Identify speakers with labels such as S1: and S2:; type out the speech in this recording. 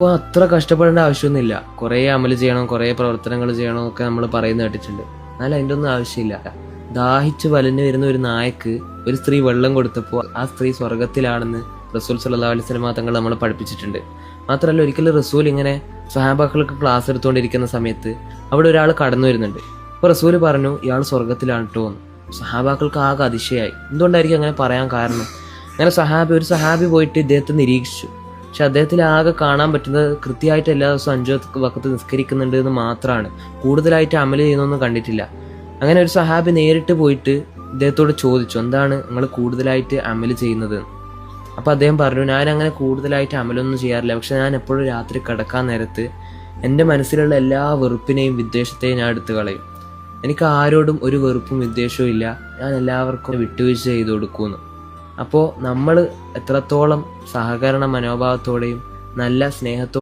S1: അപ്പോൾ അത്ര കഷ്ടപ്പെടേണ്ട ആവശ്യമൊന്നുമില്ല. കുറേ അമൽ ചെയ്യണം കുറേ പ്രവർത്തനങ്ങൾ ചെയ്യണം ഒക്കെ നമ്മൾ പറയുന്ന കേട്ടിട്ടുണ്ട്. എന്നാൽ അതിന്റെ ഒന്നും ആവശ്യമില്ല. ദാഹിച്ച് വലഞ്ഞു വരുന്ന ഒരു നായക്ക് ഒരു സ്ത്രീ വെള്ളം കൊടുത്തപ്പോൾ ആ സ്ത്രീ സ്വർഗത്തിലാണെന്ന് റസൂൽ സല്ലാ അലൈഹി സ്വലമ തങ്ങൾ നമ്മളെ പഠിപ്പിച്ചിട്ടുണ്ട്. മാത്രമല്ല ഒരിക്കലും റസൂൽ ഇങ്ങനെ സ്വഹാബാക്കൾക്ക് ക്ലാസ് എടുത്തുകൊണ്ടിരിക്കുന്ന സമയത്ത് അവിടെ ഒരാൾ കടന്നു വരുന്നുണ്ട്. അപ്പോൾ റസൂൽ പറഞ്ഞു ഇയാൾ സ്വർഗത്തിലാണ് കേട്ടോ എന്ന്. സഹാബാക്കൾക്ക് ആകെ അതിശയായി. എന്തുകൊണ്ടായിരിക്കും അങ്ങനെ പറയാൻ കാരണം? അങ്ങനെ സഹാബി ഒരു സഹാബി പോയിട്ട് ഇദ്ദേഹത്തെ നിരീക്ഷിച്ചു. പക്ഷെ അദ്ദേഹത്തിൽ ആകെ കാണാൻ പറ്റുന്നത് കൃത്യമായിട്ട് എല്ലാ ദിവസവും അഞ്ചോ വക്കത്ത് നിസ്കരിക്കുന്നുണ്ട് എന്ന് മാത്രമാണ്. കൂടുതലായിട്ട് അമൽ ചെയ്യുന്നൊന്നും കണ്ടിട്ടില്ല. അങ്ങനെ ഒരു സഹാബി നേരിട്ട് പോയിട്ട് ഇദ്ദേഹത്തോട് ചോദിച്ചു എന്താണ് നിങ്ങൾ കൂടുതലായിട്ട് അമൽ ചെയ്യുന്നത്? അപ്പോൾ അദ്ദേഹം പറഞ്ഞു ഞാൻ അങ്ങനെ കൂടുതലായിട്ട് അമലൊന്നും ചെയ്യാറില്ല. പക്ഷെ ഞാൻ എപ്പോഴും രാത്രി കിടക്കാൻ നേരത്ത് എന്റെ മനസ്സിലുള്ള എല്ലാ വെറുപ്പിനെയും വിദ്വേഷത്തെയും ഞാൻ എടുത്തു കളയും. എനിക്ക് ആരോടും ഒരു വെറുപ്പും വിദ്വേഷവും ഇല്ല. ഞാൻ എല്ലാവർക്കും വിട്ടുവീഴ്ച ചെയ്തു കൊടുക്കുന്നു അപ്പോൾ നമ്മൾ എത്രത്തോളം സഹകരണ മനോഭാവത്തോടെയും നല്ല സ്നേഹത്തോടെയും